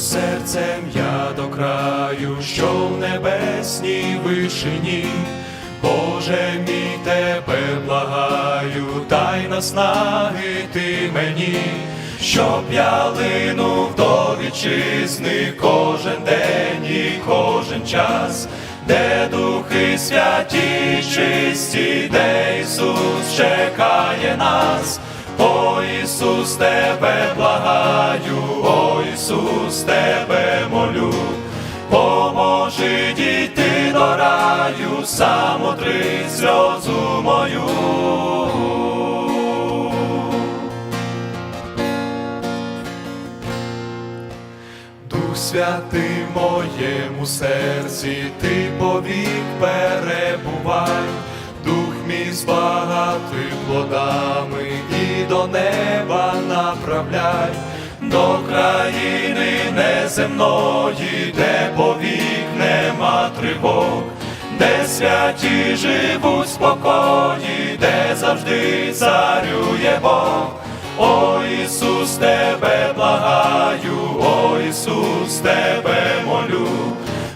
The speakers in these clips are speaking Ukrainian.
серцем я до краю, що в небесній вишині. Боже мій тебе благаю, дай наснаги ти мені, щоб я линув до вітчизни кожен день і кожен час, де духи святі, чисті, де Ісус чекає нас. О Ісус, тебе благаю, Ісус, тебе молю, поможи дійти до раю, самотри сльозу мою. Дух святий моєму серці, ти повік перебувай, дух мій збагати плодами і до неба направляй, до країни неземної, де повік нема тривог, де святі живуть спокої, де завжди царює Бог. О Ісус, тебе благаю, о Ісус, тебе молю,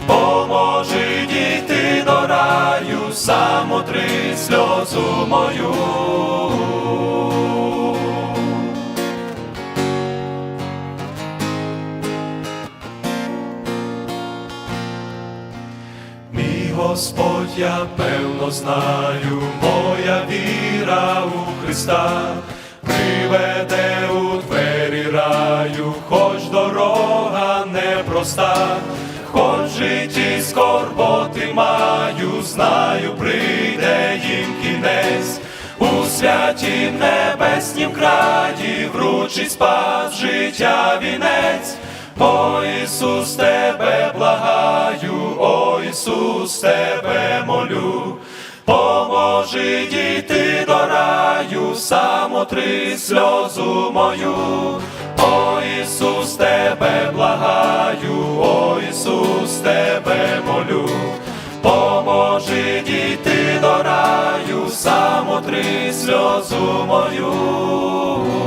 поможи дійти до раю, самотри сльозу мою. Господь, я певно знаю, моя віра у Христа приведе у двері раю, хоч дорога непроста, хоч житті скорботи маю, знаю, прийде їм кінець. У святім небеснім краї вручить спас життя вінець. О Ісус, тебе Ісус, тебе молю, поможи дійти до раю, самотри сльозу мою, о Ісус, тебе благаю, о Ісус, тебе молю, поможи дійти до раю, самотри сльозу мою.